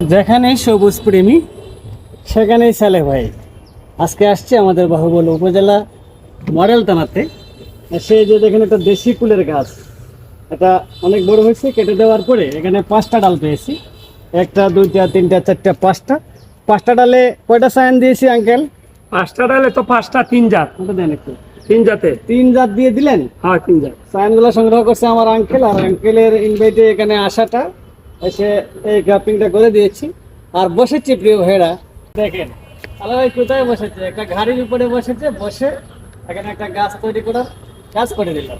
যেখানেই সবুজ প্রেমী সেখানেই সালে ভাই। আজকে আসছে আমাদের বাহুবল উপজেলা মডেল থানাতে। সেই যে দেখেন একটা দেশি কুলের গাছ। এটা অনেক বড় হয়েছে কেটে দেওয়ার পরে এখানে পাঁচটা ডাল পেয়েছি। একটা দুইটা তিনটা চারটা পাঁচটা। পাঁচটা ডালে কয়টা সায়ান দিয়েছি আঙ্কেল? পাঁচটা ডালে তো পাঁচটা তিন জাত। ওটা দেন একটু। তিন জাতে। তিন জাত দিয়ে দিলেন? হ্যাঁ তিন জাত। সায়ানগুলো সংগ্রহ করছে আমার আঙ্কেল আর আঙ্কেলের ইনভাইটে এখানে আসাটা। এসে এই গ্রাফিংটা করে দিয়েছি। আর বসেছি প্রিয় ভাইরা দেখেন তাহলে ভাই কোথায় বসেছে? একটা ঘাড়ির উপরে বসেছে, বসে এখানে একটা গাছ তৈরি করার কাজ করে দিলাম।